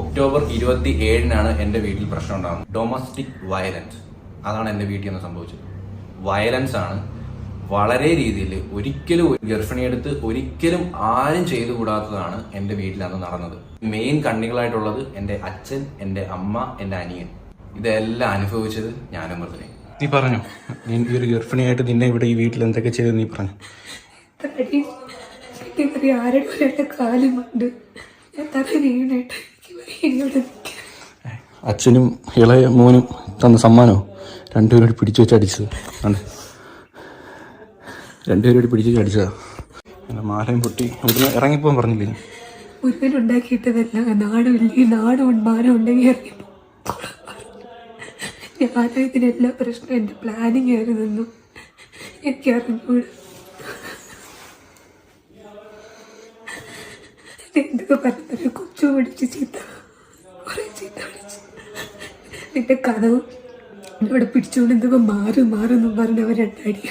October ഇരുപത്തി ഏഴിനാണ് എന്റെ വീട്ടിൽ പ്രശ്നം ഉണ്ടാകുന്നത്. ഡൊമസ്റ്റിക് വയലൻസ് അതാണ് എന്റെ വീട്ടിൽ നിന്ന് സംഭവിച്ചത്. വയലൻസ് ആണ് വളരെ രീതിയിൽ ഒരിക്കലും ഒരു ഗർഭിണിയെടുത്ത് ഒരിക്കലും ആരും ചെയ്തുകൂടാത്തതാണ് എന്റെ വീട്ടിൽ അന്ന് നടന്നത്. മെയിൻ കണ്ണികളായിട്ടുള്ളത് എന്റെ അച്ഛൻ എന്റെ അമ്മ എന്റെ അനിയൻ. ഇതെല്ലാം അനുഭവിച്ചത് ഞാനും മൃദുലയും നീ പറഞ്ഞു. നീ ഈ ഒരു ഗർഭിണിയായിട്ട് നിന്നെ ഇവിടെ ഈ വീട്ടിൽ എന്തൊക്കെ ചെയ്തു നീ പറഞ്ഞു. ആരുടെ കാലുമുണ്ട് ഞാൻ തല വീണിട്ട്. അച്ഛനും ഇളയ മോനും തന്ന സമ്മാനോ രണ്ടുപേരും കൂടി പിടിച്ചു വെച്ച് അടിച്ചത്. രണ്ടുപേരോട് പിടിച്ചു വെച്ച് അടിച്ചതാ. മാലയും പൊട്ടി ഇവിടുന്ന് ഇറങ്ങിപ്പോകാൻ പറഞ്ഞില്ലേ? ഇറങ്ങിപ്പോ ആയിരുന്നു കൊച്ചു പിടിച്ച് ചീത്ത. കുറെ ചീത്ത വിളിച്ച് നിന്റെ കഥവ് ഇവിടെ പിടിച്ചുകൊണ്ട് എന്തൊക്കെ മാറും മാറും എന്നും പറഞ്ഞവർ രണ്ടടി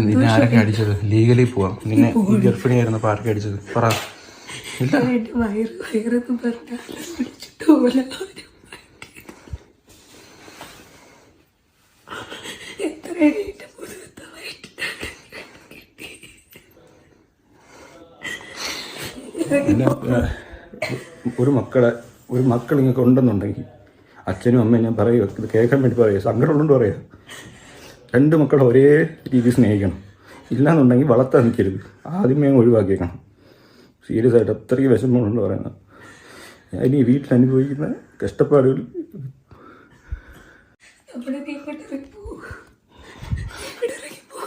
നിന്നെ ആരൊക്കെ അടിച്ചത്? ലീഗലി പോവാം. നിന്നെ ആരൊക്കെ അടിച്ചത്? പറ. വയറ് വയറെന്ന് പോലെ എത്ര എന്റെ മുതുകത്തെ വയറ്റിട്ടാണ് കിട്ടി പിന്നെ ഒരു മക്കളെ ഒരു മക്കൾ നിങ്ങൾക്ക് ഉണ്ടെന്നുണ്ടെങ്കിൽ അച്ഛനും അമ്മയും ഞാൻ പറയുക ഇത് കേൾക്കാൻ വേണ്ടി പറയുക സങ്കടമുള്ളതുകൊണ്ട് പറയുക രണ്ട് മക്കളെ ഒരേ രീതിയിൽ സ്നേഹിക്കണം. ഇല്ലാന്നുണ്ടെങ്കിൽ വളർത്താൻ നിൽക്കരുത്. ആദ്യമേ ഒഴിവാക്കിയേക്കണം. സീരിയസ് ആയിട്ട് അത്രയും വിഷമമുണ്ട് പറയുന്നത്. ഞാൻ ഇനി വീട്ടിൽ അനുഭവിക്കുന്ന കഷ്ടപ്പാടുകൾ നമ്മളെ നീ കൊണ്ട് ഇറങ്ങി പോ ഇവിടെ ഇറങ്ങി പോ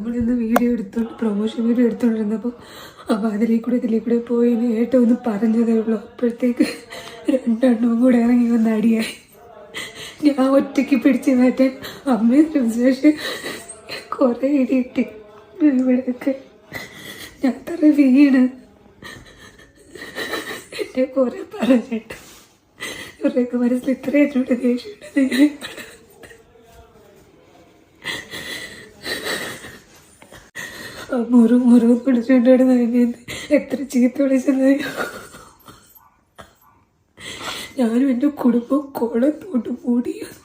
നമ്മളിന്ന് വീഡിയോ എടുത്തോണ്ട് പ്രൊമോഷൻ വീഡിയോ എടുത്തോണ്ടിരുന്നപ്പോൾ അപ്പോൾ അതിലേക്കൂടെ ഇതിലേക്കൂടെ ഇതിലേക്ക് കൂടെ പോയി ഏട്ടം ഒന്ന് പറഞ്ഞതേ ഉള്ളൂ അപ്പോഴത്തേക്ക് രണ്ടെണ്ണവും കൂടെ ഇറങ്ങി വന്ന് അടിയായി. ഞാൻ ഒറ്റയ്ക്ക് പിടിച്ച് മാറ്റാൻ അമ്മയെ ശ്രമിച്ചു കുറേ ഇടി കിട്ടി ഇവിടെയൊക്കെ. ഞാൻ തറ വീണ്. എന്നെ കുറെ പറഞ്ഞിട്ട്. ഇവരുടെയൊക്കെ മനസ്സിൽ ഇത്രയും എന്നോട് ഇവിടെ ആ മുറു മുറിവ് പിടിച്ചുകൊണ്ടാണ് നൽകിയത് എത്ര ചീത്ത വിളിച്ചെന്നറിയോ ഞാനും എന്റെ കുടുംബം കുളത്തോട്ട് മൂടിയെന്ന്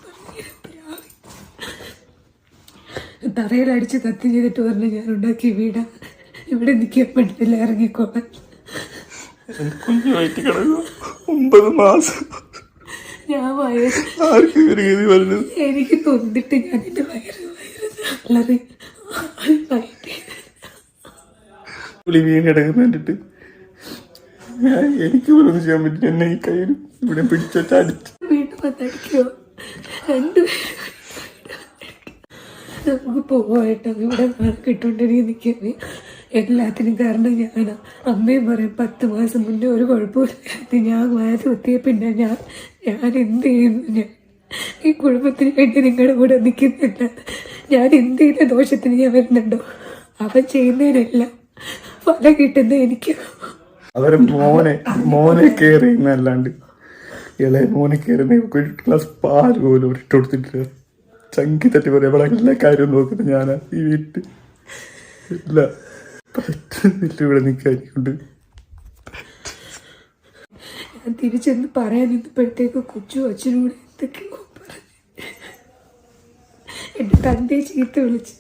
തറയിലടിച്ച് കത്തി ചെയ്തിട്ട് പറഞ്ഞു ഞാൻ ഉണ്ടാക്കിയ വീടാ ഇവിടെ നിൽക്കാൻ പറ്റില്ല ഇറങ്ങിക്കോളാൻ കിടന്നു ഒമ്പത് മാസം ഞാൻ വയറ് എനിക്ക് തൊന്നിട്ട് ഞാൻ എന്റെ വയറ് വയറ് അല്ലാതെ വയറ്റി പുളി വീണെടുക്കുന്ന കണ്ടിട്ട്. എനിക്ക് പോലൊന്നും ചെയ്യാൻ പറ്റില്ല. എന്നെ ഈ കയ്യിൽ ഇവിടെ പിടിച്ചു അടിച്ചു. വീണ്ടും വന്നടിക്കോ രണ്ടുപേരും നമുക്ക് പോവാട്ടോ ഇവിടെ കിട്ടുകൊണ്ടിരിക്കും നിൽക്കുന്നത് എല്ലാത്തിനും കാരണം ഞാനാ. അമ്മയും പറയും പത്ത് മാസം മുന്നേ ഒരു കുഴപ്പമില്ലാത്ത ഞാൻ വയസ്സ് കുത്തിയ പിന്നെ ഞാൻ ഞാൻ എന്ത് ചെയ്യുന്നു ഞാൻ? ഈ കുടുംബത്തിന് വേണ്ടി നിങ്ങളുടെ കൂടെ നിൽക്കുന്നില്ല. ഞാൻ എന്ത് ചെയ്ത ദോഷത്തിന് ഞാൻ വരുന്നുണ്ടോ? അവൻ ചെയ്യുന്നതിനെല്ലാം. ഫലം കിട്ടുന്ന എനിക്ക്. അവരെ മോനെ മോനെ കയറി എന്നല്ലാണ്ട് ഇളയ മോനെ കയറി ക്ലാസ് ഒരു ഗ്ലാസ് പാൽ പോലും ഇട്ട് കൊടുത്തിട്ടില്ല. ചങ്കി തട്ടി പറയാം ഇവിടെ എല്ലാ കാര്യവും നോക്കുന്നത് ഞാനാ ഈ വീട്ടിൽ. ഇല്ല. പറ്റുന്നില്ല ഇവിടെ നിൽക്കാനിക്കൊണ്ട് കൊണ്ട് ഞാൻ തിരിച്ചെന്ന് പറയാൻ നിന്നപ്പോഴത്തേക്ക് കൊച്ചു അച്ഛനോട് എന്തൊക്കെയോ പറഞ്ഞു. എന്റെ തന്റെ ചീത്ത വിളിച്ച്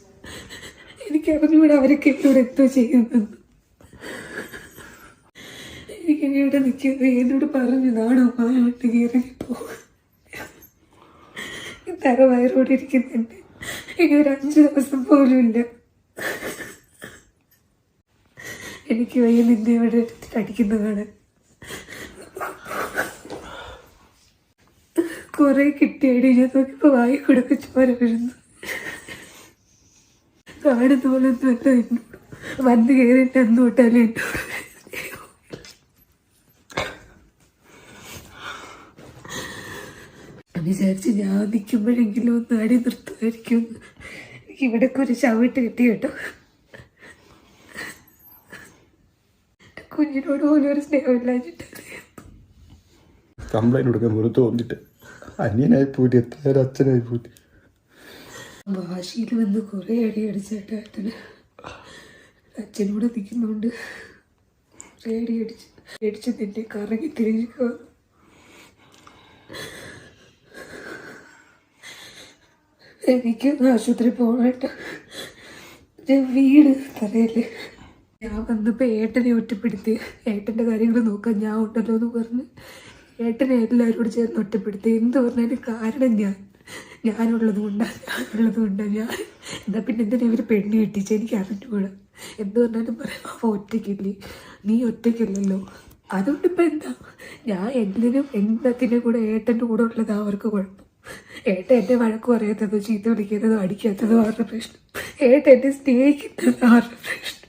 എനിക്കറിഞ്ഞൂടെ അവരൊക്കെ എന്നോട് എന്തോ ചെയ്യുന്നെന്ന് എനിക്ക് ഇവിടെ നിൽക്കുന്നത് എന്നോട് പറഞ്ഞു നാണോ മായോട്ട് പോകും തറ വയറോടെ ഇരിക്കുന്നുണ്ട്. ഇനി ഒരു അഞ്ച് ദിവസം പോലും ഇല്ല. എനിക്ക് വയ്യ നിന്നെ ഇവിടെ എടുത്തിട്ട് അടിക്കുന്നതാണ് കുറെ കിട്ടിയടി. ഞാൻ നോക്കിയപ്പോ വായി കൊടുക്ക ചോര വീഴുന്നു. കാണുന്ന പോലെ ഒന്നും അല്ല എന്നോട് വന്ന് കയറി എന്നെ അന്ന് തൊട്ടാലും എന്നോട് വിചാരിച്ച് ഞാൻ നിൽക്കുമ്പോഴെങ്കിലും ഒന്ന് അടി നിർത്തുമായിരിക്കും. എനിക്ക് ഇവിടെ ഒരു ചവിട്ട് കിട്ടി കേട്ടോ. കുഞ്ഞിനോട് പോലും ഒരു സ്നേഹമില്ലാഞ്ഞിട്ട് കംപ്ലൈന്റ് കൊടുക്കാൻ വെറുതെ തോന്നിട്ട്. അന്യനായി പോയിട്ട് എത്ര അച്ഛനായി പോയിട്ട് ഭാഷയിൽ വന്ന് കുറേ അടി അടിച്ചിട്ട് അച്ഛന് അച്ഛനോട് നിൽക്കുന്നുണ്ട് കുറേ അടി അടിച്ച് അടിച്ച് നിന്നെ കറങ്ങി തിരിഞ്ഞു എനിക്ക് ആശുപത്രി പോകണ്ട വീട് തറയിൽ ഞാൻ വന്നപ്പോൾ ഏട്ടനെ ഒറ്റപ്പെടുത്തി. ഏട്ടന്റെ കാര്യങ്ങൾ നോക്കാൻ ഞാൻ ഉണ്ടല്ലോ എന്ന് പറഞ്ഞ് ഏട്ടനെ എല്ലാവരോടും ചേർന്ന് ഒറ്റപ്പെടുത്തി. എന്ത് പറഞ്ഞാലും കാരണം ഞാൻ. ഞാനുള്ളത് കൊണ്ടാണ് ഞാനുള്ളത് കൊണ്ടാണ് ഞാൻ. എന്നാൽ പിന്നെ എന്തിനാ ഇവർ പെണ്ണ് കിട്ടിച്ചെനിക്ക് അറിഞ്ഞുകൂടാ എന്ത് പറഞ്ഞാലും പറയാം. അവ ഒറ്റയ്ക്കില്ലേ. നീ ഒറ്റയ്ക്കല്ലല്ലോ. അതുകൊണ്ട് ഇപ്പം എന്താ? ഞാൻ എന്തിനും എല്ലാത്തിനും കൂടെ ഏട്ടന്റെ കൂടെ ഉള്ളതാ അവർക്ക് കുഴപ്പം. ഏട്ട എന്നെ വഴക്ക് പറയാത്തതോ ചീത്ത വിളിക്കുന്നതോ അടിക്കാത്തതോ അവരുടെ പ്രശ്നം? ഏട്ട എന്നെ സ്നേഹിക്കുന്നതോ അവരുടെ പ്രശ്നം?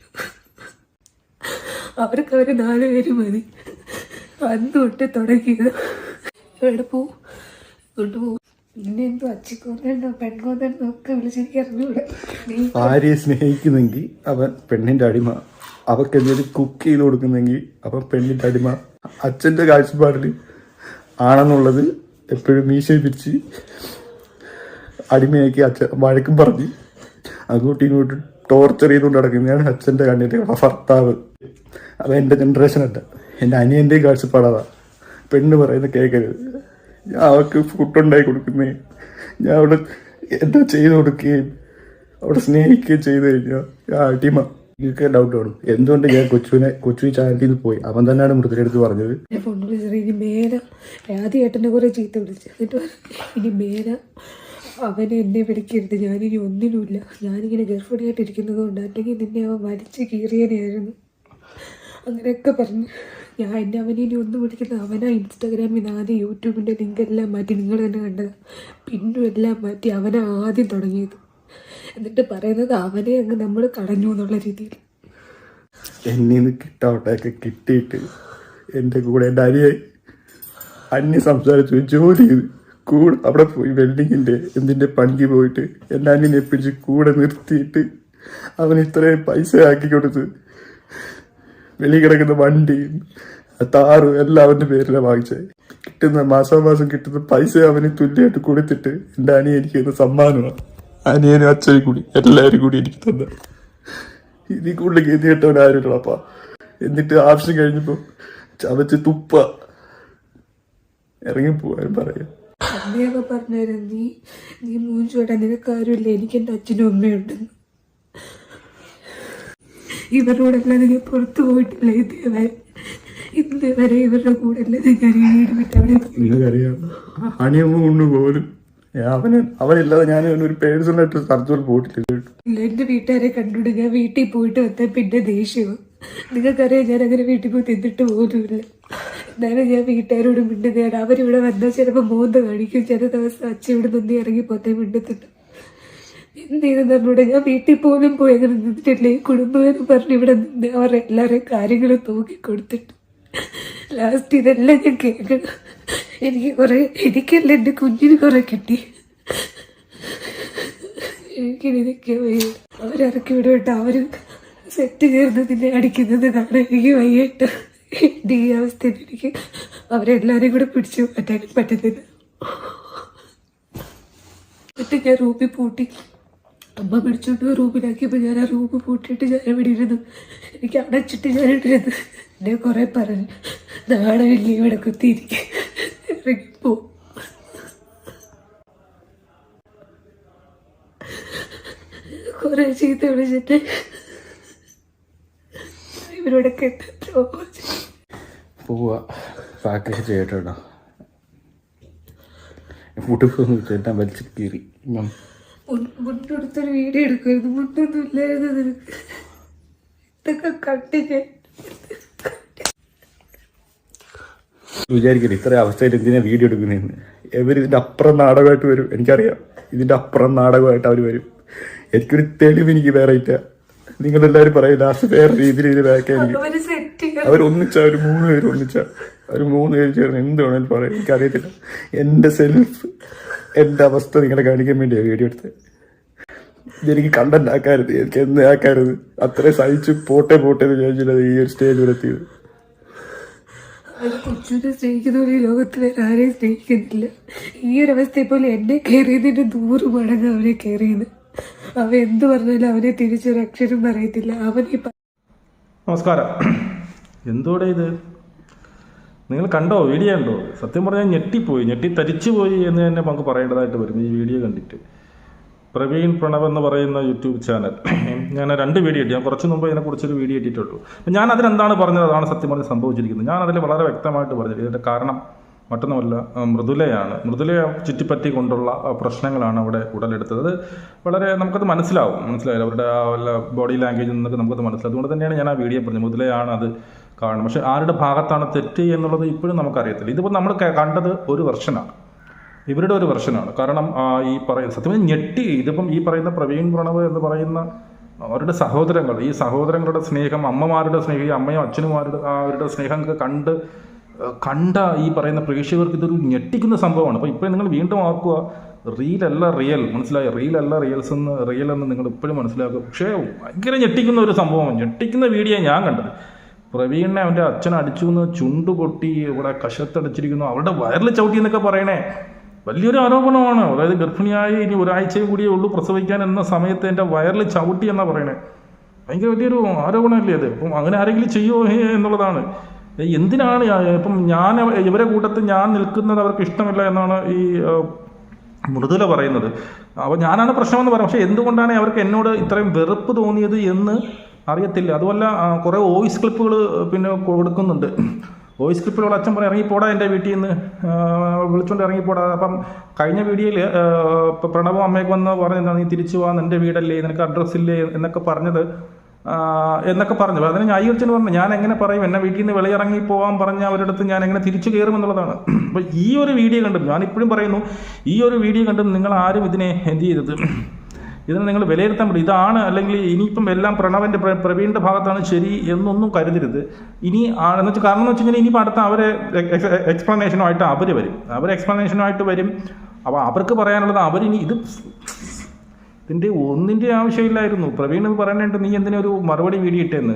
അവർക്ക് അവർ നാലുപേര് മതി. അന്ന് തുടങ്ങിയത്. എവിടെ പോവും കൊണ്ട് പോവും പിന്നെ എന്തോ അച്ചിക്കോന്നോ പെൺകോന്നോ ഒക്കെ വിളിച്ചെനിക്ക് അറിഞ്ഞൂടെ. ഭാര്യയെ സ്നേഹിക്കുന്നെങ്കിൽ അവൻ പെണ്ണിന്റെ അടിമ. അവർക്ക് എന്തെങ്കിലും കുക്ക് ചെയ്ത് കൊടുക്കുന്നെങ്കിൽ അപ്പം പെണ്ണിന്റെ അടിമ അച്ഛന്റെ കാഴ്ചപ്പാടിൽ ആണെന്നുള്ളത് എപ്പോഴും മീശയെ പിരിച്ച് അടിമയാക്കി അച്ഛൻ വഴക്കും പറഞ്ഞ് അങ്ങോട്ടും ഇങ്ങോട്ടും ടോർച്ചർ ചെയ്തുകൊണ്ട് നടക്കുന്നതാണ് അച്ഛന്റെ കണ്ണിന്റെ ഭർത്താവ്. അപ്പം എന്റെ ജനറേഷൻ അല്ല. എന്റെ അനിയന്റെയും കാഴ്ചപ്പാടാതാണ് പെണ്ണ് പറയുന്നത് കേൾക്കരുത് ഞാൻ അവൾക്ക് ഫുഡ് ഉണ്ടാക്കി കൊടുക്കുന്നേ. ഞാൻ അവിടെ എന്താ ചെയ്ത് കൊടുക്കുകയും അവിടെ സ്നേഹിക്കുകയും ചെയ്തു കഴിഞ്ഞാൽ ഞാൻ അടിമ. എനിക്ക് ഡൗട്ട് കാണും എന്തുകൊണ്ട് ഞാൻ കൊച്ചുവിനെ കൊച്ചു ചാനലിൽ പോയി? അവൻ തന്നെയാണ് മൃതദേഹത്ത് പറഞ്ഞത്. ഞാൻ ഫോൺ കുറെ ചീത്ത ഇനി അവനെ എന്നെ വിളിക്കരുത്. ഞാനിനി ഒന്നിനുമില്ല. ഞാനിങ്ങനെ ഗർഭിണിയായിട്ടിരിക്കുന്നത് കൊണ്ട് അല്ലെങ്കിൽ നിന്നെ അവൻ വലിച്ച് കീറിയനായിരുന്നു അങ്ങനെയൊക്കെ പറഞ്ഞു ഞാൻ എന്നെ അവനെ ഇനി ഒന്നും വിളിക്കുന്നത് അവനാ ഇൻസ്റ്റാഗ്രാമിൽ ആദ്യം യൂട്യൂബിന്റെ ലിങ്ക് എല്ലാം മാറ്റി നിങ്ങൾ തന്നെ കണ്ടത്. പിന്നും എല്ലാം മാറ്റി അവനാ ആദ്യം തുടങ്ങിയത്. എന്നിട്ട് പറയുന്നത് അവനെ അങ്ങ് നമ്മൾ കടഞ്ഞു എന്നുള്ള രീതിയിൽ. എന്നെ നിന്ന് കിട്ടാവട്ടൊക്കെ കിട്ടിയിട്ട് എന്റെ കൂടെ എന്റെ അനിയായി അന്യ സംസാരിച്ചു ജോലി ചെയ്ത് കൂടെ അവിടെ പോയി വെൽഡിങ്ങിന്റെ എന്തിന്റെ പണിക്ക് പോയിട്ട് എന്റെ അന്യനെ പിടിച്ച് കൂടെ നിർത്തിയിട്ട് അവൻ ഇത്രയും പൈസ ആക്കി കൊടുത്ത് വെളി കിടക്കുന്ന വണ്ടിയും താറും എല്ലാം അവന്റെ പേരിലാണ് വാങ്ങിച്ചത്. കിട്ടുന്ന മാസാമാസം കിട്ടുന്ന പൈസ അവന് തുല്യമായിട്ട് കൊടുത്തിട്ട് എന്റെ അനിയെനിക്ക് സമ്മാനമാണ്. അനിയനും അച്ഛനും കൂടി എല്ലാവരും കൂടി എനിക്ക് തന്ന. ഇനി കൂടുതൽ ഗതി കേട്ടവൻ ആരുള്ളപ്പാ എന്നിട്ട് ആവശ്യം കഴിഞ്ഞപ്പോ ചവച്ച് തുപ്പ. ഇറങ്ങി പോവാനും പറയാം. അമ്മയൊക്കെ പറഞ്ഞായിരുന്നു നീ നീ മൂഞ്ചോട്ടാ നിനക്ക് ആരുമില്ല എനിക്ക് എന്റെ അച്ഛനും അമ്മയുണ്ടെന്ന് കൂടെ നിങ്ങൾ പുറത്തു പോയിട്ടില്ല ഇതേവരെ. ഇന്നേ വരെ ഇവരുടെ കൂടെ അല്ലാതെ ഞാൻ വീട് നിങ്ങൾക്കറിയാം അണിയമ്മ കൊണ്ട് പോലും അവന് അവനില്ലാതെ ഞാൻ ഒരു പേഴ്സണൽ ആയിട്ട് സർജറി പോയിട്ടില്ല. എന്റെ വീട്ടുകാരെ കണ്ടുകൊണ്ട് ഞാൻ വീട്ടിൽ പോയിട്ട് വന്നാൽ പിന്നെ ദേഷ്യവും നിങ്ങൾക്കറിയാം ഞാൻ അങ്ങനെ വീട്ടിൽ പോയി തിന്നിട്ട് പോകുന്നില്ല എന്നാലും ഞാൻ വീട്ടുകാരോട് മിണ്ടുന്നതാണ്. അവരിവിടെ വന്നാൽ ചിലപ്പോൾ മോന്ത കാണിക്കും. ചില ദിവസം അച്ഛൻ ഇവിടെ നിന്ന് ഇറങ്ങി പോത്തേ മിണ്ടത്തിട്ട് എന്ത് ചെയ്തെന്ന് നമ്മുടെ ഞാൻ വീട്ടിൽ പോലും പോയി അങ്ങനെ നിന്നിട്ടില്ലേ? ഈ കുടുംബം പറഞ്ഞ് ഇവിടെ നിന്ന് അവരെല്ലാവരെയും കാര്യങ്ങളും തൂക്കി കൊടുത്തിട്ട്. ലാസ്റ്റ് ഇതെല്ലാം ഞാൻ കേൾക്കണം. എനിക്ക് കുറെ എനിക്കല്ല എന്റെ കുഞ്ഞിന് കുറെ കിട്ടി. എനിക്കിനി നിൽക്കാൻ വയ്യ. അവരിറക്കി വിടവിട്ട്. അവർ സെറ്റ് ചേർന്ന് നിന്നെ അടിക്കുന്നത് കാണാൻ എനിക്ക് വയ്യായിട്ട് എന്റെ ഈ അവസ്ഥയിൽ എനിക്ക് അവരെല്ലാവരെയും കൂടെ പിടിച്ചു മാറ്റാനും പറ്റുന്നില്ല. എന്നിട്ട് ഞാൻ റൂമിൽ പൂട്ടി. അമ്മ പിടിച്ചോണ്ട് റൂമിലാക്കിയപ്പോൾ ഞാൻ ആ റൂം പൂട്ടിയിട്ട് ഞാൻ ഇവിടെ ഇരുന്നു? എനിക്ക് അടച്ചിട്ട് ഞാൻ ഇട്ടിരുന്നു എന്നെ കുറെ പറഞ്ഞു. നാളെ വലിയ ഇവിടെ കുത്തിയിരിക്കും ഇറങ്ങിപ്പോ കുറെ ചീത്ത വിളിച്ചിട്ട് ഇവരോട് എത്രയോ പോവാ. പാക്കേജ് ചെയ്യട്ടോ ഫുഡ് ചേട്ടാ വലിച്ചു കീറി. ഉം. മുണ്ടെടുത്തൊരു വീഡിയോ എടുക്കരുത് മുട്ടൊന്നും ഇല്ലായിരുന്നു ഇതൊക്കെ കട്ട് ഞാൻ വിചാരിക്കരുത്. ഇത്ര അവസ്ഥയിൽ എന്തിനാ വീഡിയോ എടുക്കുന്നതെന്ന്. ഇവർ ഇതിന്റെ അപ്പുറം നാടകമായിട്ട് വരും. എനിക്കറിയാം. ഇതിന്റെ അപ്പുറം നാടകമായിട്ട് അവർ വരും. എനിക്കൊരു തെളിവ് എനിക്ക് വേറെ ഇല്ല. നിങ്ങളെല്ലാവരും പറയും ലാസ്റ്റ് വേറെ രീതിയിൽ ഇത് സെറ്റ് അവർ ഒന്നിച്ച ഒരു മൂന്ന് പേര് ഒന്നിച്ച. ഒരു മൂന്ന് പേര് ചേർന്ന് എന്ത് വേണമെങ്കിലും പറയാം. എനിക്കറിയത്തില്ല. എന്റെ സെൽഫ് എന്റെ അവസ്ഥ നിങ്ങളെ കാണിക്കാൻ വേണ്ടിയാണ് വീഡിയോ എടുത്തത്. ഇതെനിക്ക് കണ്ടന്റ് ആക്കാരുത്. എനിക്ക് എന്ന് ആക്കാരുത്. അത്രയും സഹിച്ച് പോട്ടെ പോട്ടെ എന്ന് വിചാരിച്ചില്ല ഈ ഒരു സ്റ്റേജ് വരെ എത്തിയത് അത് കൊച്ചുവിനെ സ്നേഹിക്കുന്ന പോലെ ഈ ലോകത്ത് വേറെ ആരെയും സ്നേഹിക്കുന്നില്ല. ഈ ഒരു പോലെ എന്നെ കെയർ ചെയ്തതിന്റെ നൂറ് മടങ്ങ് അവനെ ചെയ്യുന്നു. അവൻ എന്ത് പറഞ്ഞാലും അവനെ തിരിച്ചൊരു അക്ഷരം പറയത്തില്ല. അവൻ ഈ നമസ്കാരം. എന്തോടെ ഇത്? നിങ്ങൾ കണ്ടോ? വീഡിയോ കണ്ടോ? സത്യം പറഞ്ഞാൽ ഞെട്ടിപ്പോയി. ഞെട്ടി തരിച്ചു പോയി എന്ന് തന്നെ നമുക്ക് പറയേണ്ടതായിട്ട് വരും. ഈ വീഡിയോ കണ്ടിട്ട്. പ്രവീൺ പ്രണവ് എന്ന് പറയുന്ന യൂട്യൂബ് ചാനൽ. ഞാൻ രണ്ട് വീഡിയോ ഇട്ടു ഞാൻ കുറച്ച് മുമ്പ് ഇതിനെക്കുറിച്ചൊരു വീഡിയോ ഇട്ടിട്ടുള്ളൂ. അപ്പം ഞാൻ അതിനെന്താണ് പറഞ്ഞത്? അതാണ് സത്യം പറഞ്ഞ് സംഭവിച്ചിരിക്കുന്നത്. ഞാൻ അതിൽ വളരെ വ്യക്തമായിട്ട് പറഞ്ഞത് ഇതിന്റെ കാരണം മറ്റൊന്നുമല്ല മൃദുലയാണ്. മൃദുലയെ ചുറ്റിപ്പറ്റി കൊണ്ടുള്ള പ്രശ്നങ്ങളാണ് അവിടെ ഉടലെടുത്തത്. വളരെ നമുക്കത് മനസ്സിലാവും. മനസ്സിലായില്ല. അവരുടെ ആ വല്ല ബോഡി ലാംഗ്വേജിൽ നിന്നൊക്കെ നമുക്കത് മനസ്സിലാവും. അതുകൊണ്ട് തന്നെയാണ് ഞാൻ ആ വീഡിയോ പറഞ്ഞത്. മൃദുലയാണ് അത് കാണുന്നത്. പക്ഷേ ആരുടെ ഭാഗത്താണ് തെറ്റ് എന്നുള്ളത് ഇപ്പോഴും നമുക്കറിയത്തില്ല. ഇതിപ്പോൾ നമ്മൾ കണ്ടത് ഒരു വെർഷനാണ് ഇവരുടെ ഒരു വെർഷനാണ് കാരണം ഈ പറയുന്ന സത്യം ഞെട്ടി. ഇതിപ്പം ഈ പറയുന്ന പ്രവീൺ പ്രണവ് എന്ന് പറയുന്ന അവരുടെ സഹോദരങ്ങൾ ഈ സഹോദരങ്ങളുടെ സ്നേഹം അമ്മമാരുടെ സ്നേഹം ഈ അമ്മയും അച്ഛനുമാരുടെ അവരുടെ സ്നേഹം കണ്ട് കണ്ട ഈ പറയുന്ന പ്രേക്ഷകർക്ക് ഇതൊരു ഞെട്ടിക്കുന്ന സംഭവമാണ്. അപ്പോൾ ഇപ്പോൾ നിങ്ങൾ വീണ്ടും ഓർക്കുക റിയൽ അല്ല റിയൽ മനസ്സിലായി? റിയൽ അല്ല റിയൽസ് എന്ന് റിയൽ എന്ന് നിങ്ങൾ ഇപ്പോഴും മനസ്സിലാക്കുക. പക്ഷേ ഭയങ്കര ഞെട്ടിക്കുന്ന ഒരു സംഭവമാണ്. ഞെട്ടിക്കുന്ന വീഡിയോ ഞാൻ കണ്ടത്. പ്രവീണിനെ അവന്റെ അച്ഛൻ അടിച്ചു എന്ന് ചുണ്ടു പൊട്ടി ഇവിടെ കശത്തടിച്ചിരിക്കുന്നു അവരുടെ വയറിൽ ചവിട്ടി എന്നൊക്കെ പറയണേ. വലിയൊരു ആരോപണമാണ്. അതായത് ഗർഭിണിയായി ഇനി ഒരാഴ്ചയും കൂടിയേ ഉള്ളൂ പ്രസവിക്കാൻ എന്ന സമയത്ത് എന്റെ വയറിൽ ചവിട്ടി എന്നാണ് പറയണേ. ഭയങ്കര വലിയൊരു ആരോപണമല്ലേ അത് അപ്പം അങ്ങനെ ആരെങ്കിലും ചെയ്യുമോ എന്നുള്ളതാണ്. എന്തിനാണ് ഇപ്പം ഞാൻ ഇവരെ കൂട്ടത്തിൽ ഞാൻ നിൽക്കുന്നത് അവർക്ക് ഇഷ്ടമില്ല എന്നാണ് ഈ മൃദുല പറയുന്നത്. അപ്പോൾ ഞാനാണ് പ്രശ്നമെന്ന് പറയാം പക്ഷേ എന്തുകൊണ്ടാണ് അവർക്ക് എന്നോട് ഇത്രയും വെറുപ്പ് തോന്നിയത് എന്ന് അറിയത്തില്ല. അതുമല്ല കുറേ വോയിസ് ക്ലിപ്പുകൾ പിന്നെ കൊടുക്കുന്നുണ്ട്. വോയിസ് ക്ലിപ്പിലുള്ള അച്ഛൻ പറയും ഇറങ്ങിപ്പോടാ എന്റെ വീട്ടിൽ നിന്ന്. വിളിച്ചുകൊണ്ട് ഇറങ്ങിപ്പോടാ. അപ്പം കഴിഞ്ഞ വീഡിയോയിൽ പ്രണവും അമ്മയൊക്കെ വന്ന് പറഞ്ഞതാണ് നീ തിരിച്ചു പോകാൻ എന്റെ വീടല്ലേ നിനക്ക് അഡ്രസ്സ് ഇല്ലേ? എന്നൊക്കെ പറഞ്ഞത്. എന്നൊക്കെ പറഞ്ഞു അതിന് ന്യായീകരിച്ചെന്ന് പറഞ്ഞു ഞാൻ എങ്ങനെ പറയും? എന്നെ വീട്ടിൽ നിന്ന് വെളിയിറങ്ങി പോകാൻ പറഞ്ഞ അവരുടെ അടുത്ത് ഞാൻ എങ്ങനെ തിരിച്ചു കയറും എന്നുള്ളതാണ് അപ്പോൾ ഈ ഒരു വീഡിയോ കണ്ടും ഞാനിപ്പോഴും പറയുന്നു ഈ ഒരു വീഡിയോ കണ്ടും നിങ്ങൾ ആരും ഇതിനെ എന്ത് ചെയ്തത്? ഇതിനെ നിങ്ങൾ വിലയിരുത്താൻ പറ്റും. ഇതാണ് അല്ലെങ്കിൽ ഇനിയിപ്പം എല്ലാം പ്രണവന്റെ പ്ര- പ്രവീണിന്റെ ഭാഗത്താണ് ശരി എന്നൊന്നും കരുതരുത്. ഇനി എന്ന് വെച്ചാൽ കാരണം എന്ന് വെച്ച് കഴിഞ്ഞാൽ ഇനിയിപ്പോൾ അടുത്ത അവരെ എക്സ്പ്ലനേഷനുമായിട്ട് അവർ വരും. അവർ എക്സ്പ്ലനേഷനുമായിട്ട് വരും. അപ്പോൾ അവർക്ക് പറയാനുള്ളത് അവരിനി ഇത് ഇതിന്റെ ഒന്നിന്റെ ആവശ്യമില്ലായിരുന്നു. പ്രവീൺ എന്ന് പറയാനായിട്ട് നീ എന്തിനാ ഒരു മറുപടി വീടിയിട്ടെന്ന്?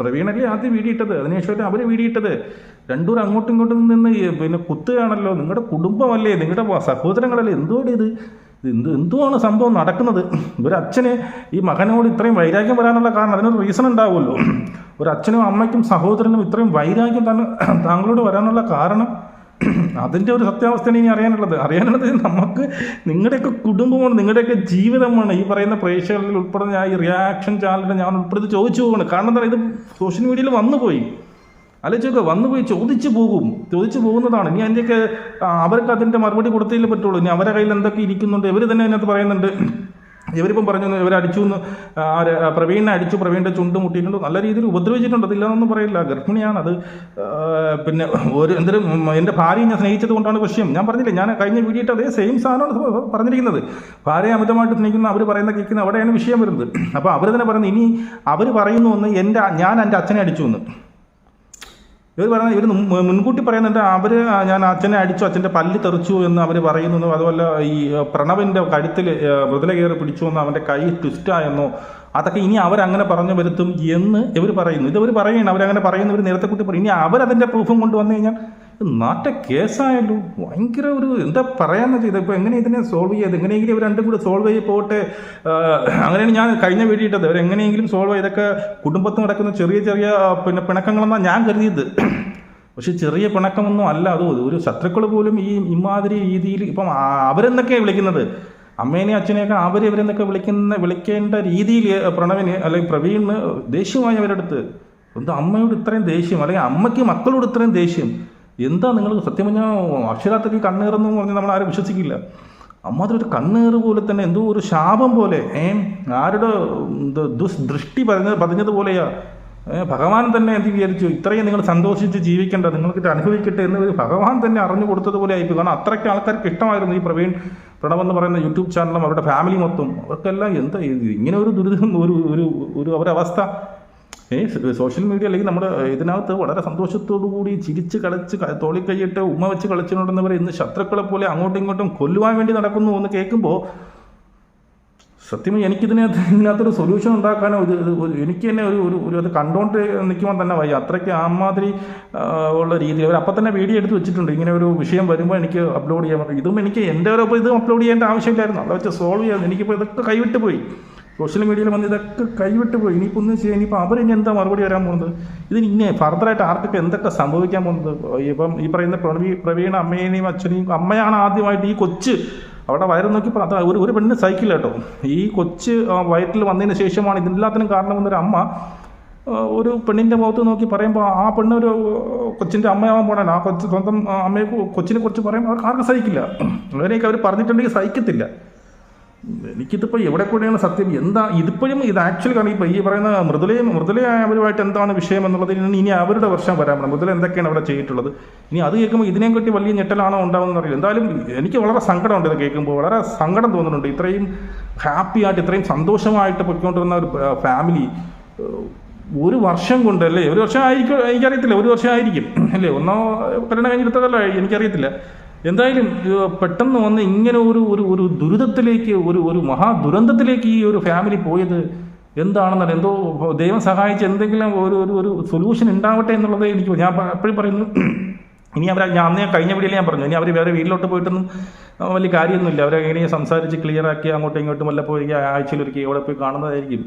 പ്രവീണല്ലേ ആദ്യം വീടിയിട്ടത്. അതിനുശേഷം അവർ വീടിയിട്ടത്. രണ്ടൂർ അങ്ങോട്ടും ഇങ്ങോട്ടും നിന്ന് പിന്നെ കുത്തുകയാണല്ലോ. നിങ്ങളുടെ കുടുംബമല്ലേ? നിങ്ങളുടെ സഹോദരങ്ങളല്ലേ? എന്തുകൊണ്ട് ഇത്? ഇത് എന്ത് എന്തുവാണ് സംഭവം നടക്കുന്നത്? ഒരു അച്ഛന് ഈ മകനോട് ഇത്രയും വൈരാഗ്യം വരാനുള്ള കാരണം അതിനൊരു റീസൺ ഉണ്ടാവുമല്ലോ. ഒരു അച്ഛനും അമ്മയ്ക്കും സഹോദരനും ഇത്രയും വൈരാഗ്യം തന്നെ താങ്കളോട് വരാനുള്ള കാരണം അതിന്റെ ഒരു സത്യാവസ്ഥയാണ് ഇനി അറിയാനുള്ളത്. അറിയാനുള്ളത് നമുക്ക് നിങ്ങളുടെയൊക്കെ കുടുംബമാണ് നിങ്ങളുടെയൊക്കെ ജീവിതമാണ്. ഈ പറയുന്ന പ്രേക്ഷകരിൽ ഉൾപ്പെടുന്ന ഈ റിയാക്ഷൻ ചാനലിൽ ഞാൻ ഉൾപ്പെടുത്തി ചോദിച്ചു പോവാണ്. കാരണം എന്താ ഇത് സോഷ്യൽ മീഡിയയിൽ വന്നുപോയി. ആലോചിച്ചൊക്കെ വന്നുപോയി ചോദിച്ചു പോകും. ചോദിച്ചു പോകുന്നതാണ്. ഇനി അതിന്റെയൊക്കെ അവർക്ക് അതിന്റെ മറുപടി കൊടുത്തേ പറ്റുള്ളൂ. ഇനി അവരുടെ കയ്യിൽ എന്തൊക്കെ ഇരിക്കുന്നുണ്ട്? ഇവർ തന്നെ അതിനകത്ത് പറയുന്നുണ്ട്. ഇവരിപ്പം പറഞ്ഞു ഇവർ അടിച്ചു എന്ന് ആ, പ്രവീണിനെ അടിച്ചു പ്രവീണിന്റെ ചുണ്ട് മുട്ടിയിട്ടുണ്ട്? നല്ല രീതിയിൽ ഉപദ്രവിച്ചിട്ടുണ്ട്. അതില്ലാന്നൊന്നും പറയില്ല. ഗർഭിണിയാണ്. അത് പിന്നെ ഒരു എന്തൊരു എന്റെ ഭാര്യയെ ഞാൻ സ്നേഹിച്ചത് കൊണ്ടാണ് വിഷയം. ഞാൻ പറഞ്ഞില്ലേ ഞാൻ കഴിഞ്ഞ വീഡിയോട്ട് അതേ സെയിം സാധനമാണ് പറഞ്ഞിരിക്കുന്നത്. ഭാര്യയെ അമിതമായിട്ട് സ്നേഹിക്കുന്ന അവർ പറയുന്ന കേൾക്കുന്ന അവിടെയാണ് വിഷയം വരുന്നത്. അപ്പോൾ അവർ തന്നെ പറയുന്നത് ഇനി അവർ പറയുന്നു എന്ന് എന്റെ ഞാൻ എന്റെ അച്ഛനെ അടിച്ചു എന്ന്. ഇവർ പറയുന്നത് ഇവർ മുൻകൂട്ടി പറയുന്നുണ്ട് അവർ ഞാൻ അച്ഛനെ അടിച്ചു അച്ഛന്റെ പല്ല് തെറിച്ചു എന്ന് അവർ പറയുന്നു അതുപോലെ ഈ പ്രണവിന്റെ കഴുത്തിൽ മൃദുല കയറി പിടിച്ചു എന്നോ അവന്റെ കൈ ട്വിസ്റ്റായെന്നോ അതൊക്കെ ഇനി അവരങ്ങനെ പറഞ്ഞു വരുത്തും എന്ന് ഇവർ പറയുന്നു. ഇതവർ പറയുകയാണ്. അവരങ്ങനെ പറയുന്നവർ നേരത്തെ കൂട്ടി പറയും. ഇനി അവരതിന്റെ പ്രൂഫും കൊണ്ടുവന്നു കഴിഞ്ഞാൽ നാട്ട കേസായല്ലോ ഭയങ്കര ഒരു എന്താ പറയാന്ന് വെച്ചാൽ ഇതിപ്പോൾ എങ്ങനെ ഇതിനെ സോൾവ് ചെയ്ത് എങ്ങനെയെങ്കിലും ഇവർ രണ്ടും കൂടി സോൾവ് ചെയ്ത് പോകട്ടെ. അങ്ങനെയാണ് ഞാൻ കഴിഞ്ഞ വീഡിയോ ഇട്ടത്. അവർ എങ്ങനെയെങ്കിലും സോൾവ് ചെയ്തൊക്കെ കുടുംബത്തിൽ നടക്കുന്ന ചെറിയ ചെറിയ പിന്നെ പിണക്കങ്ങളെന്നാണ് ഞാൻ കരുതിയത്. പക്ഷെ ചെറിയ പിണക്കമൊന്നും അല്ല. അത് ഒരു ശത്രുക്കൾ പോലും ഈ ഇമാതിരി രീതിയിൽ ഇപ്പം അവരെന്നൊക്കെയാണ് വിളിക്കുന്നത്? അമ്മേനെയും അച്ഛനെയൊക്കെ അവർ ഇവരെന്നൊക്കെ വിളിക്കുന്ന വിളിക്കേണ്ട രീതിയിൽ പ്രണവിന് അല്ലെങ്കിൽ പ്രവീണിന് ദേഷ്യമായി അവരടുത്ത് എന്താ അമ്മയോട് ഇത്രയും ദേഷ്യം? അല്ലെങ്കിൽ അമ്മയ്ക്ക് മക്കളോട് ഇത്രയും ദേഷ്യം? എന്താ നിങ്ങൾ സത്യം പറഞ്ഞാൽ അക്ഷരാർത്ഥത്തിൽ കണ്ണേറെന്ന് പറഞ്ഞാൽ നമ്മൾ ആരും വിശ്വസിക്കില്ല. അമ്മാതിരി ഒരു കണ്ണേറ് പോലെ തന്നെ എന്തോ ഒരു ശാപം പോലെ ഏ? ആരുടെ ദുസ്ദൃഷ്ടി പറഞ്ഞ പതിഞ്ഞതുപോലെയാ. ഭഗവാൻ തന്നെ എന്ത് വിചാരിച്ചു? ഇത്രയും നിങ്ങൾ സന്തോഷിച്ച് ജീവിക്കേണ്ട നിങ്ങൾക്ക് അനുഭവിക്കട്ടെ എന്ന് ഭഗവാൻ തന്നെ അറിഞ്ഞു കൊടുത്തതുപോലെ ആയിപ്പോയി. കാരണം അത്രയ്ക്ക് ആൾക്കാർക്ക് ഇഷ്ടമായിരുന്നു ഈ പ്രവീൺ പ്രണവ് എന്ന് പറയുന്ന യൂട്യൂബ് ചാനലും അവരുടെ ഫാമിലി മൊത്തം. അവർക്കെല്ലാം എന്താ ഇങ്ങനെ ഒരു ദുരിതം ഒരു ഒരു ഒരു അവരവസ്ഥ. ഏ സോഷ്യൽ മീഡിയ അല്ലെങ്കിൽ നമ്മുടെ ഇതിനകത്ത് വളരെ സന്തോഷത്തോടു കൂടി ചിരിച്ച് കളിച്ച് തോളി കൈയിട്ട് ഉമ്മ വെച്ച് കളിച്ചുകൊണ്ടിരുന്നവരെ ഇന്ന് ശത്രുക്കളെ പോലെ അങ്ങോട്ടും ഇങ്ങോട്ടും കൊല്ലുവാൻ വേണ്ടി നടക്കുന്നു എന്ന് കേൾക്കുമ്പോൾ സത്യം എനിക്കിതിനെ ഇതിനകത്തൊരു സൊല്യൂഷൻ ഉണ്ടാക്കാനോ ഇത് എനിക്ക് തന്നെ ഒരു ഒരു ഒരു അത് കണ്ടുകൊണ്ട് നിൽക്കുമ്പോൾ തന്നെ വയ്യ. അത്രയ്ക്ക് ആ, ഉള്ള രീതിയിൽ അവർ അപ്പം തന്നെ വീഡിയോ എടുത്ത് വെച്ചിട്ടുണ്ട്. ഇങ്ങനെ ഒരു വിഷയം വരുമ്പോൾ എനിക്ക് അപ്ലോഡ് ചെയ്യാൻ പറ്റും. ഇതും എനിക്ക് എന്റെ ഒരു ഇതും അപ്ലോഡ് ചെയ്യേണ്ട ആവശ്യമില്ലായിരുന്നു. അവിടെ വെച്ച് സോൾവ് ചെയ്യാൻ എനിക്കിപ്പോൾ ഇതൊക്കെ കൈവിട്ട് പോയി. സോഷ്യൽ മീഡിയയിൽ വന്ന് ഇതൊക്കെ കൈവിട്ട് പോയി. ഇനിയിപ്പോൾ ഒന്നും ചെയ്യാൻ ഇനിയിപ്പോൾ അവരിനി എന്താ മറുപടി വരാൻ പോകുന്നത്? ഇതിന് ഇനി ഫർദറായിട്ട് ആർക്കൊക്കെ എന്തൊക്കെ സംഭവിക്കാൻ പോകുന്നത്? ഇപ്പം ഈ പറയുന്ന പ്രവീ പ്രവീണ അമ്മേനെയും അച്ഛനെയും അമ്മയാണ് ആദ്യമായിട്ട് ഈ കൊച്ച് അവിടെ വയറ് നോക്കി അത് ഒരു ഒരു പെണ്ണിന് സൈക്കിൾ കേട്ടോ. ഈ കൊച്ച് വയറ്റിൽ വന്നതിന് ശേഷമാണ് ഇതിനെല്ലാത്തിനും കാരണമെന്നൊരു അമ്മ. ഒരു പെണ്ണിന്റെ മുഖത്ത് നോക്കി പറയുമ്പോൾ ആ പെണ്ണ് ഒരു കൊച്ചിന്റെ അമ്മയാവാൻ പോണേ ആ കൊച്ച് സ്വന്തം അമ്മയെ കൊച്ചിനെ കുറിച്ച് പറയുമ്പോൾ അവർക്ക് ആർക്കും സഹിക്കില്ല. അങ്ങനെയൊക്കെ അവർ പറഞ്ഞിട്ടുണ്ടെങ്കിൽ സഹിക്കത്തില്ല. എനിക്കിതിപ്പോൾ എവിടെ കൂടെയാണ് സത്യം? എന്താ ഇതിപ്പോഴും ഇത് ആക്ച്വലി കാരണം ഇപ്പോൾ ഈ പറയുന്ന മൃദുലയും മൃദുലയായ അവരുമായിട്ട് എന്താണ് വിഷയം എന്നുള്ളത് ഇനി അവരുടെ വർഷം വരാൻ പറ്റും മൃദുല എന്തൊക്കെയാണ് അവിടെ ചെയ്തിട്ടുള്ളത്? ഇനി അത് കേൾക്കുമ്പോൾ ഇതിനെയും കിട്ടി വലിയ ഞെട്ടലാണോ ഉണ്ടാവുന്നത് അറിയില്ല എന്തായാലും എനിക്ക് വളരെ സങ്കടമുണ്ട് ഇത് കേൾക്കുമ്പോൾ. വളരെ സങ്കടം തോന്നുന്നുണ്ട്. ഇത്രയും ഹാപ്പി ആയിട്ട് ഇത്രയും സന്തോഷമായിട്ട് പൊയ്ക്കൊണ്ടിരുന്ന ഒരു ഫാമിലി ഒരു വർഷം കൊണ്ട് അല്ലേ? ഒരു വർഷം ആയിരിക്കും എനിക്കറിയത്തില്ല. ഒരു വർഷം ആയിരിക്കും. അല്ലേ? ഒന്നോ കല്യാണം കഴിഞ്ഞെടുത്തതല്ല എനിക്കറിയത്തില്ല. എന്തായാലും പെട്ടെന്ന് വന്ന് ഇങ്ങനെ ഒരു ഒരു ഒരു ദുരിതത്തിലേക്ക് ഒരു ഒരു മഹാദുരന്തത്തിലേക്ക് ഈ ഒരു ഫാമിലി പോയത് എന്താണെന്നല്ല എന്തോ ദൈവം സഹായിച്ച് എന്തെങ്കിലും ഒരു ഒരു ഒരു സൊല്യൂഷൻ ഉണ്ടാവട്ടെ എന്നുള്ളത് എനിക്ക് ഞാൻ എപ്പോഴും പറയുന്നു. ഇനി അവർ ഞാൻ അന്നേ കഴിഞ്ഞ വീടിൽ ഞാൻ പറഞ്ഞു. ഇനി അവർ വേറെ വീട്ടിലോട്ട് പോയിട്ടൊന്നും വലിയ കാര്യമൊന്നുമില്ല. അവരെ എങ്ങനെ സംസാരിച്ച് ക്ലിയർ ആക്കി അങ്ങോട്ടും ഇങ്ങോട്ടും വല്ല പോയി ആഴ്ചയിലൊരുക്കി അവിടെ പോയി കാണുന്നതായിരിക്കും.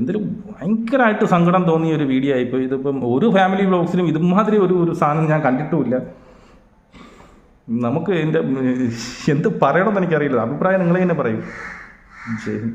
എന്തൊരു ഭയങ്കരമായിട്ട് സങ്കടം തോന്നിയ ഒരു വീഡിയോ ആയിപ്പോൾ ഇതിപ്പം ഒരു ഫാമിലി വ്ളോഗ്സിലും ഇതുമാതിരി ഒരു ഒരു സാധനം ഞാൻ കണ്ടിട്ടുമില്ല. നമുക്ക് എന്റെ എന്ത് പറയണമെന്ന് എനിക്കറിയില്ല. അഭിപ്രായം നിങ്ങൾ തന്നെ പറയൂ. ശരി